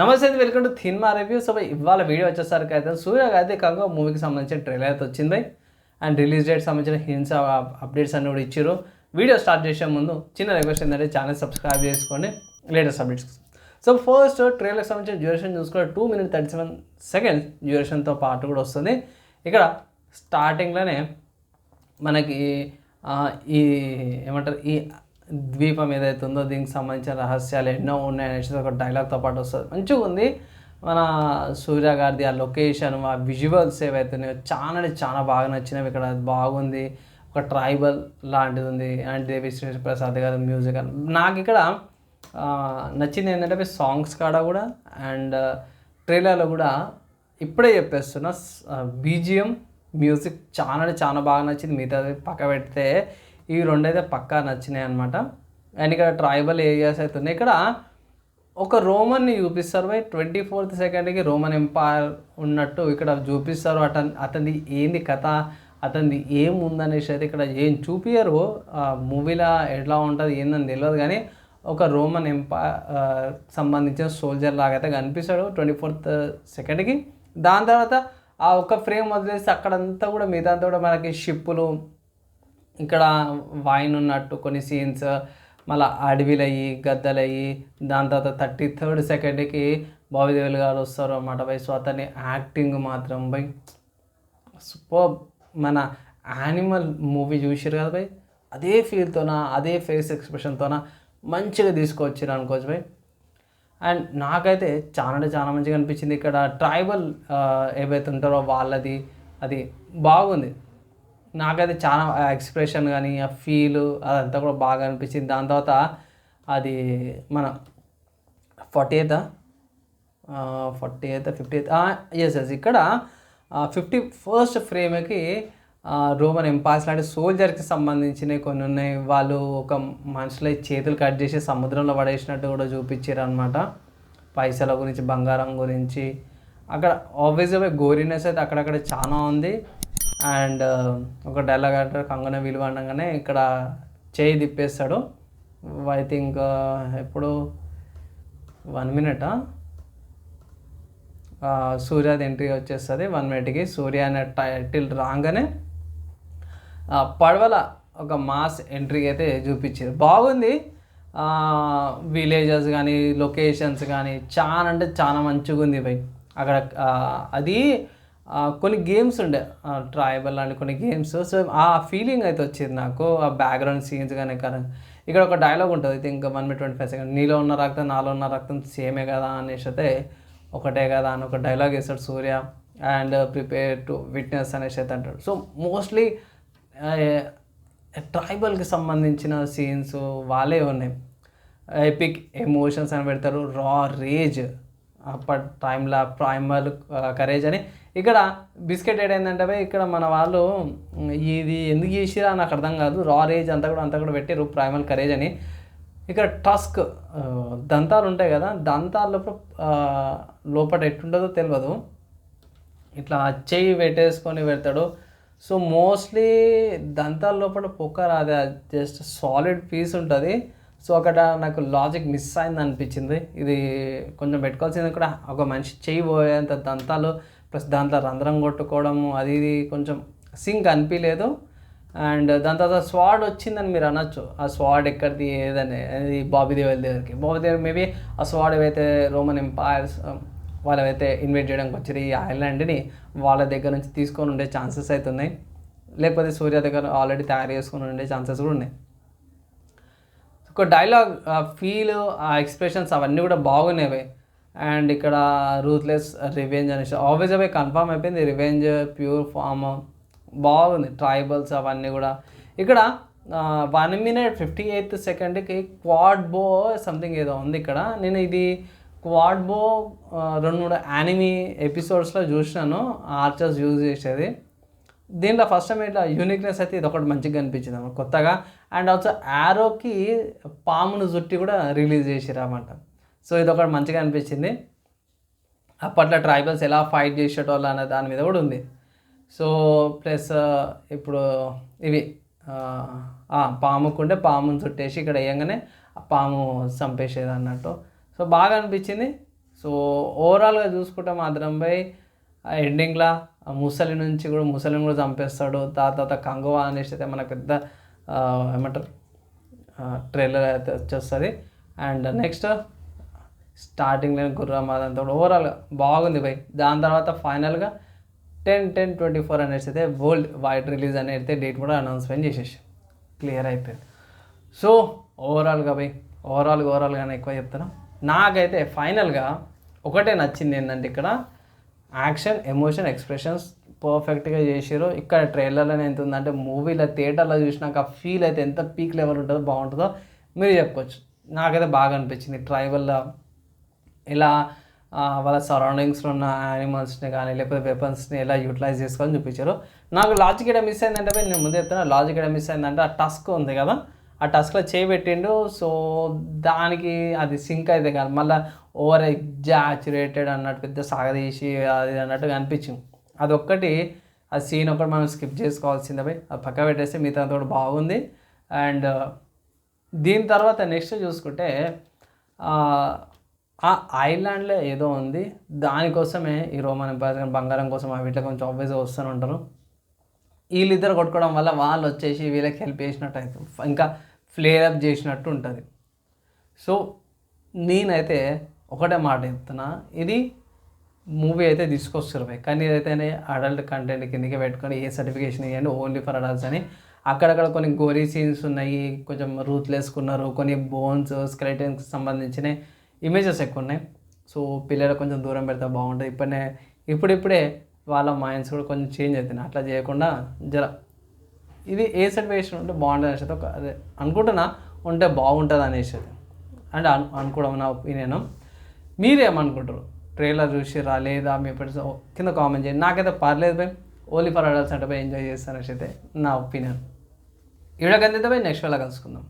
నమస్తే welcome to థిన్మా review. So ఇవాళ వీడియో వచ్చేసరికి అయితే సూర్య అయితే కాక మూవీకి సంబంధించిన ట్రైలర్ అయితే వచ్చింది. అండ్ రిలీజ్ డేట్ సంబంధించిన హింట్స్ అప్డేట్స్ అన్ని కూడా ఇచ్చారు. వీడియో స్టార్ట్ చేసే ముందు చిన్న రిక్వెస్ట్ ఏంటంటే ఛానల్ సబ్స్క్రైబ్ చేసుకోండి. లేటెస్ట్ అప్డేట్స్ సో ఫస్ట్ ట్రైలర్కి సంబంధించిన డ్యూరేషన్ చూసుకుంటే two minute thirty seven seconds డ్యూరేషన్తో పాటు కూడా వస్తుంది. ఇక్కడ స్టార్టింగ్లోనే మనకి ఈ ఏమంటారు ఈ ద్వీపం ఏదైతే ఉందో దీనికి సంబంధించిన రహస్యాలు ఎన్నో ఉన్నాయి అనేసి ఒక డైలాగ్తో పాటు వస్తుంది. మంచిగా ఉంది. మన సూర్య గారిది ఆ లొకేషన్ ఆ విజువల్స్ ఏవైతే ఉన్నాయో చాలా అంటే చాలా బాగా నచ్చినవి. ఇక్కడ బాగుంది. ఒక ట్రైబల్ లాంటిది ఉంది. అండ్ దేవి శ్రీ ప్రసాద్ గారి మ్యూజిక్ అని. నాకు ఇక్కడ నచ్చింది ఏంటంటే సాంగ్స్ కాడ కూడా అండ్ ట్రైలర్లో కూడా ఇప్పుడే చెప్పేస్తున్నా బీజిఎం మ్యూజిక్ చాలా అంటే చాలా బాగా నచ్చింది. మిగతాది పక్క పెడితే ఇవి రెండైతే పక్కా నచ్చినాయి అనమాట అండ్ ఇక్కడ ట్రైబల్ ఏరియాస్ అయితే ఉన్నాయి. ఇక్కడ ఒక రోమన్ని చూపిస్తారు బై ట్వంటీ ఫోర్త్ సెకండ్కి రోమన్ ఎంపైర్ ఉన్నట్టు ఇక్కడ చూపిస్తారు. అతని అతనిది ఏంది కథ అతనిది ఏముందనేసి అయితే ఇక్కడ ఏం చూపియరు ఆ మూవీలో ఎట్లా ఉంటుంది ఏందని తెలియదు కానీ ఒక రోమన్ ఎంపైర్ సంబంధించిన సోల్జర్ లాగా అయితే కనిపిస్తాడు ట్వంటీ ఫోర్త్ సెకండ్కి. దాని తర్వాత ఆ ఒక ఫ్రేమ్ వదిలేసి అక్కడంతా కూడా మిగతా కూడా మనకి షిప్పులు ఇక్కడ వాయిన్ ఉన్నట్టు కొన్ని సీన్స్ మళ్ళీ అడవిలయ్యి గద్దలయ్యి దాని తర్వాత థర్టీ థర్డ్ సెకండ్కి బాబుదేవులు గారు వస్తారు అన్నమాట. బై సో అతని యాక్టింగ్ మాత్రం బై సూపర్. మన యానిమల్ మూవీ చూసారు కదా బై అదే ఫీల్తోనా అదే ఫేస్ ఎక్స్ప్రెషన్తోన మంచిగా తీసుకొచ్చారు అనుకోవచ్చు బై. అండ్ నాకైతే చాలా అంటే చాలా మంచిగా అనిపించింది. ఇక్కడ ట్రైబల్ ఏవైతే ఉంటారో వాళ్ళది అది బాగుంది. నాకైతే చాలా ఎక్స్ప్రెషన్ కానీ ఆ ఫీల్ అదంతా కూడా బాగా అనిపించింది. దాని తర్వాత అది మన forty eighth forty eighth fifty eighth S S ఇక్కడ ఫిఫ్టీ ఫస్ట్ ఫ్రేమ్కి రోమన్ ఎంపాస్ లాంటి సోల్జర్కి సంబంధించినవి కొన్ని ఉన్నాయి. వాళ్ళు ఒక మనుషుల చేతులు కట్ చేసి సముద్రంలో పడేసినట్టు కూడా చూపించారు అనమాట పైసల గురించి బంగారం గురించి. అక్కడ ఆబ్వియస్గా గోరీనెస్ అయితే అక్కడక్కడ చాలా ఉంది. అండ్ ఒక డైలాగ్ అంటారు కంగన విలువ అనగానే ఇక్కడ చేయి తిప్పేస్తాడు. ఐ థింక్ ఎప్పుడు? వన్ మినిటా సూర్యాది ఎంట్రీ వచ్చేస్తుంది. వన్ మినిట్కి సూర్య అనే టైటిల్ రాగానే పడవల ఒక మాస్ ఎంట్రీ అయితే చూపించారు. బాగుంది. విలేజెస్ కానీ లొకేషన్స్ కానీ చాలా అంటే చాలా మంచిగా ఉంది బై అక్కడ అది కొన్ని గేమ్స్ ఉండే. ట్రైబల్ లాంటి కొన్ని గేమ్స్ సో ఆ ఫీలింగ్ అయితే వచ్చింది నాకు ఆ బ్యాక్గ్రౌండ్ సీన్స్ కానీ కానీ. ఇక్కడ ఒక డైలాగ్ ఉంటుంది అయితే ఇంకా one minute twenty five second నీలో ఉన్న రక్తం నాలో ఉన్న రక్తం సేమే కదా అనేసి అయితే ఒకటే కదా అని ఒక డైలాగ్ వేస్తాడు Suriya. And prepare to witness అనేసి అయితే అంటాడు సో మోస్ట్లీ ట్రైబల్కి సంబంధించిన సీన్స్ వాళ్ళే ఉన్నాయి. ఎపిక్ ఎమోషన్స్ అని పెడతారు. రా రేజ్ అప్పటి టైంలో ప్రైమల్ కరేజ్ అని ఇక్కడ బిస్కెట్ ఏంటంటే ఇక్కడ మన వాళ్ళు ఇది ఎందుకు చేసిరా నాకు అర్థం కాదు. రా రేజ్ అంతా కూడా అంతా కూడా పెట్టారు ప్రైమల్ కరేజ్ అని. ఇక్కడ టస్క్ దంతాలు ఉంటాయి కదా దంతాల లోపల ఆ, లోపల ఎట్టుంటుందో తెలియదు ఇట్లా చెయ్యి పెట్టేసుకొని పెడతాడు. సో మోస్ట్లీ దంతాల లోపల పొక్క రాదు జస్ట్ సాలిడ్ పీస్ ఉంటుంది. సో అక్కడ నాకు లాజిక్ మిస్ అయింది అనిపించింది. ఇది కొంచెం పెట్టుకోవాల్సింది కూడా ఒక మనిషి చెయ్యి పోయేంత దంతాలు ప్లస్ దాంట్లో రంధ్రం కొట్టుకోవడము అది ఇది కొంచెం సింక్ అనిపించలేదు అండ్ దాని తర్వాత స్వాడ్ వచ్చిందని మీరు అనొచ్చు. ఆ స్వాడ్ ఎక్కడిది ఏదని అది బాబీ దేవల్ దగ్గరికి. బాబీ దేవల్ మేబీ ఆ స్వాడ్ ఏవైతే రోమన్ ఎంపైర్స్ వాళ్ళవైతే ఇన్వైట్ చేయడానికి వచ్చారు ఈ ఐలాండ్ని వాళ్ళ దగ్గర నుంచి తీసుకొని ఉండే ఛాన్సెస్ అయితే ఉన్నాయి. లేకపోతే సూర్య దగ్గర ఆల్రెడీ తయారు చేసుకుని ఉండే ఛాన్సెస్ కూడా ఉన్నాయి. ఒక డైలాగ్ ఆ ఫీల్ ఆ ఎక్స్ప్రెషన్స్ అవన్నీ కూడా బాగున్నాయి. అండ్ ఇక్కడ రూత్లెస్ రివెంజ్ అనేసి ఆబ్వియస్ అవే కన్ఫామ్ అయిపోయింది. రివెంజ్ ప్యూర్ ఫామ్ బాగుంది. ట్రైబల్స్ అవన్నీ కూడా. ఇక్కడ వన్ మినిట్ ఫిఫ్టీ ఎయిత్ సెకండ్కి క్వాడ్ బో సంథింగ్ ఏదో ఉంది ఇక్కడ. నేను ఇది క్వాడ్ బో రెండు మూడు యానిమీ ఎపిసోడ్స్లో చూసినాను. ఆర్చర్స్ యూజ్ చేసేది. దీంట్లో ఫస్ట్ టైం ఇట్లా యూనిక్నెస్ అయితే ఇది ఒకటి మంచిగా అనిపించింది అన్నమాట కొత్తగా. అండ్ ఆల్సో యారోకి పామును జుట్టి కూడా రిలీజ్ చేసిరు సో ఇది ఒకటి మంచిగా అనిపించింది. అప్పట్లో ట్రైబల్స్ ఎలా ఫైట్ చేసేటోళ్ళు అనే దాని మీద కూడా ఉంది. సో ప్లస్ ఇప్పుడు ఇవి పాముకుంటే పాముని చుట్టేసి ఇక్కడ వేయంగానే ఆ పాము చంపేసేది అన్నట్టు. సో బాగా అనిపించింది. సో ఓవరాల్గా చూసుకుంటే మాత్రం బై ఎండింగ్లో ఆ ముసలి నుంచి కూడా ముసలిని కూడా చంపేస్తాడు. తర్వాత కంగువ అనేసి అయితే మనకు పెద్ద ఏమంటారు? ట్రైలర్ అయితే వచ్చేస్తుంది. అండ్ నెక్స్ట్ స్టార్టింగ్లో గుర్రం అదంతా కూడా. ఓవరాల్గా బాగుంది బై. దాని తర్వాత ఫైనల్గా టెన్ టెన్ ట్వంటీ ఫోర్ అనేసి అయితే వరల్డ్ వైడ్ రిలీజ్ అని అయితే డేట్ కూడా అనౌన్స్మెంట్ చేసేసి. క్లియర్ అయిపోయింది. సో ఓవరాల్గా బై ఓవరాల్గా ఓవరాల్గానే ఎక్కువ చెప్తాను నాకైతే ఫైనల్గా ఒకటే నచ్చింది ఏంటంటే ఇక్కడ యాక్షన్ ఎమోషన్ ఎక్స్ప్రెషన్స్ పర్ఫెక్ట్గా చేసారు ఇక్కడ ట్రైలర్లోనే ఎంత ఉందంటే మూవీలో థియేటర్లో చూసినాక ఫీల్ అయితే ఎంత పీక్ లెవెల్ ఉంటుందో బాగుంటుందో మీరు చెప్పుకోవచ్చు. నాకైతే బాగా అనిపించింది. ట్రైబల్లో ఇలా వాళ్ళ సరౌండింగ్స్లో ఉన్న యానిమల్స్ని కానీ లేకపోతే వెపన్స్ని ఎలా యూటిలైజ్ చేసుకోవాలని చూపించారు. నాకు లాజిక్ ఇక్కడ మిస్ అయిందంటే నేను ముందు చెప్తున్నా లాజిక్ ఇక్కడ మిస్ అయిందంటే ఆ టస్క్ ఉంది కదా ఆ టస్క్లో చేయి పెట్టిండు సో దానికి అది సింక్ అయితే కాదు మళ్ళీ ఓవర్ ఎగ్జాచురేటెడ్ అన్నట్టు పెద్ద సాగదీసి అది అన్నట్టుగా అనిపించింది. అదొక్కటి ఆ సీన్ ఒకటి మనం స్కిప్ చేసుకోవాల్సిందే భయ్ అది పక్క పెట్టేస్తే మిగతా కూడా బాగుంది. అండ్ దీని తర్వాత నెక్స్ట్ చూసుకుంటే ఆ, ఐలాండ్లో ఏదో ఉంది. దానికోసమే ఈ రోమన్ ఎంపైర్ కానీ బంగారం కోసం ఆ వీటిలో కొంచెం ఆబ్వియస్గా వస్తూనే ఉంటారు. వీళ్ళిద్దరు కొట్టుకోవడం వల్ల వాళ్ళు వచ్చేసి వీళ్ళకి హెల్ప్ చేసినట్టు అవుతుంది ఇంకా ఫ్లేర్ అప్ చేసినట్టు ఉంటుంది. సో నేనైతే ఒకటే మాట చెప్తున్నా. ఇది మూవీ అయితే తీసుకొస్తారు కానీ ఇదైతేనే అడల్ట్ కంటెంట్ కిందకి పెట్టుకొని ఏ సర్టిఫికేషన్ ఇవ్వండి ఓన్లీ ఫర్ అడల్ట్స్ అని. అక్కడక్కడ కొన్ని గోరీ సీన్స్ ఉన్నాయి. కొంచెం రూత్లేసుకున్నారు కొన్ని బోన్స్ స్కెలెటన్స్కి సంబంధించినవి. ఇమేజెస్ ఎక్కువ ఉన్నాయి. సో పిల్లలు కొంచెం దూరం పెడితే బాగుంటుంది. ఇప్పుడే ఇప్పుడిప్పుడే వాళ్ళ మైండ్స్ కూడా కొంచెం చేంజ్ అవుతున్నాయి. అట్లా చేయకుండా జర ఇది ఏ సిచ్యువేషన్ ఉంటే బాగుంటుంది అనేసి ఒక అదే అనుకుంటున్నా ఉంటే బాగుంటుంది అనేసి. అంటే అను అనుకోవడం నా ఒపీనియన్ మీరేమనుకుంటారు? ట్రైలర్ చూసిరా లేదా మీ ఫ్రెండ్స్ కింద కామెంట్ చేయండి. నాకైతే పర్లేదు భయ్. ఓన్లీ ఫర్ అడల్ట్స్ అంటే భయ్ ఎంజాయ్ చేస్తాను అనేసి అయితే నా ఒపీనియన్ వీడియోకి అందితే భయ్ నెక్స్ట్ వేళ కలుసుకుందాం.